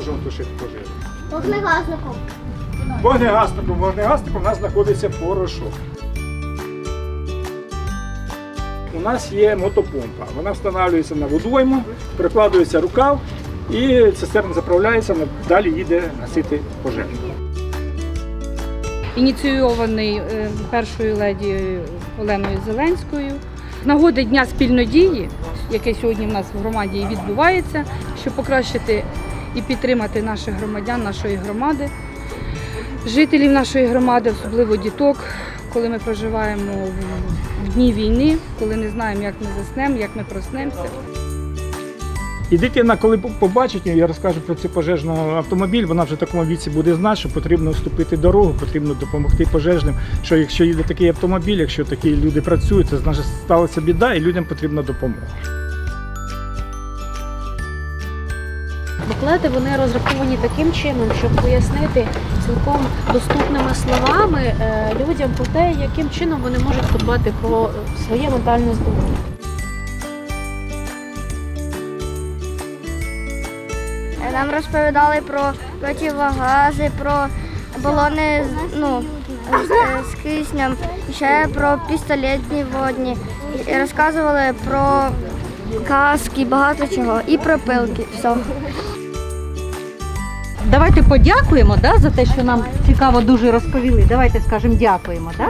можемо тушити пожежу. Вогнегасником. Вогнегасником, вогнегасником у нас знаходиться порошок. У нас є мотопомпа. Вона встановлюється на водойму, прикладується рукав і цистерна заправляється, далі їде гасити пожежу. ініційований е, першою леді Оленою Зеленською. Нагоди Дня спільної дії, який сьогодні в нас в громаді відбувається, щоб покращити і підтримати наших громадян, нашої громади, жителів нашої громади, особливо діток, коли ми проживаємо в- дні війни, коли не знаємо, як ми заснемо, як ми проснемося. І дитина, коли побачить, я розкажу про цей пожежний автомобіль, вона вже в такому віці буде знати, що потрібно вступити дорогу, потрібно допомогти пожежним. Що якщо їде такий автомобіль, якщо такі люди працюють, це значить сталася біда і людям потрібна допомога. Буклети вони розраховані таким чином, щоб пояснити цілком доступними словами е, людям про те, яким чином вони можуть подбати про своє ментальне здоров'я. Нам розповідали про противогази, про балони ну, з, з киснем, ще про пістолетні водні. І розказували про каски, багато чого. І про пилки. Все. Давайте подякуємо да, за те, що нам цікаво дуже розповіли. Давайте скажемо дякуємо. Да?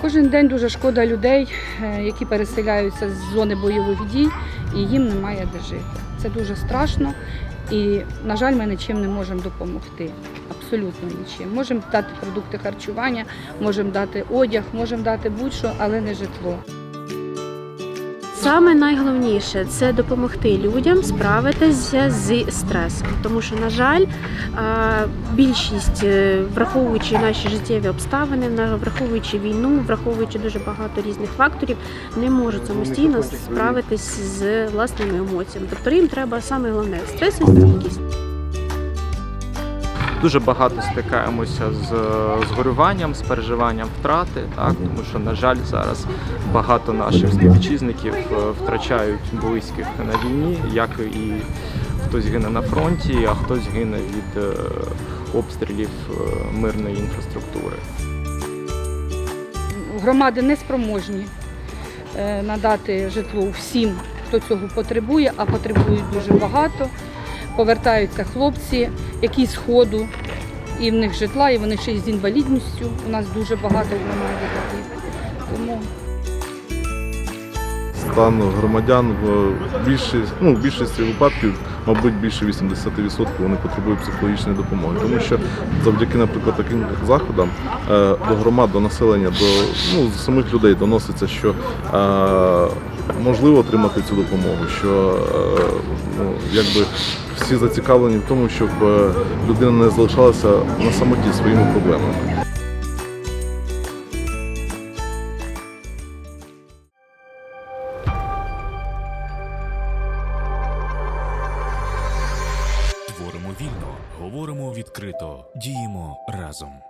Кожен день дуже шкода людей, е, які переселяються з зони бойових дій, і їм немає де жити. Це дуже страшно. І, на жаль, ми нічим не можемо допомогти. Абсолютно нічим. Можемо дати продукти харчування, можемо дати одяг, можемо дати будь-що, але не житло. Саме найголовніше це допомогти людям справитися з стресом, тому що, на жаль, більшість, е, враховуючи наші життєві обставини, враховуючи війну, враховуючи дуже багато різних факторів, не можуть самостійно справитись з власними емоціями. Тобто їм треба саме головне стресостійкість. Дуже багато стикаємося з згорюванням, з переживанням втрати, так тому що, на жаль, зараз багато наших співвітчизників е, втрачають близьких на війні, як і хтось гине на фронті, а хтось гине від е, обстрілів е, мирної інфраструктури. Громади не спроможні е, надати житло всім, хто цього потребує, а потребують дуже багато. Повертаються хлопці, які з ходу, і в них житла, і вони ще й з інвалідністю. У нас дуже багато в таких. Тому стан громадян в більшість, ну, в більшості випадків, мабуть, більше 80% вони потребують психологічної допомоги. Тому що завдяки, наприклад, таким заходам е, до громад, до населення, до ну, самих людей доноситься, що е, можливо отримати цю допомогу, що е, ну, якби всі зацікавлені в тому, щоб е, людина не залишалася на самоті своїми проблемами. Творимо вільно, говоримо відкрито, діємо разом.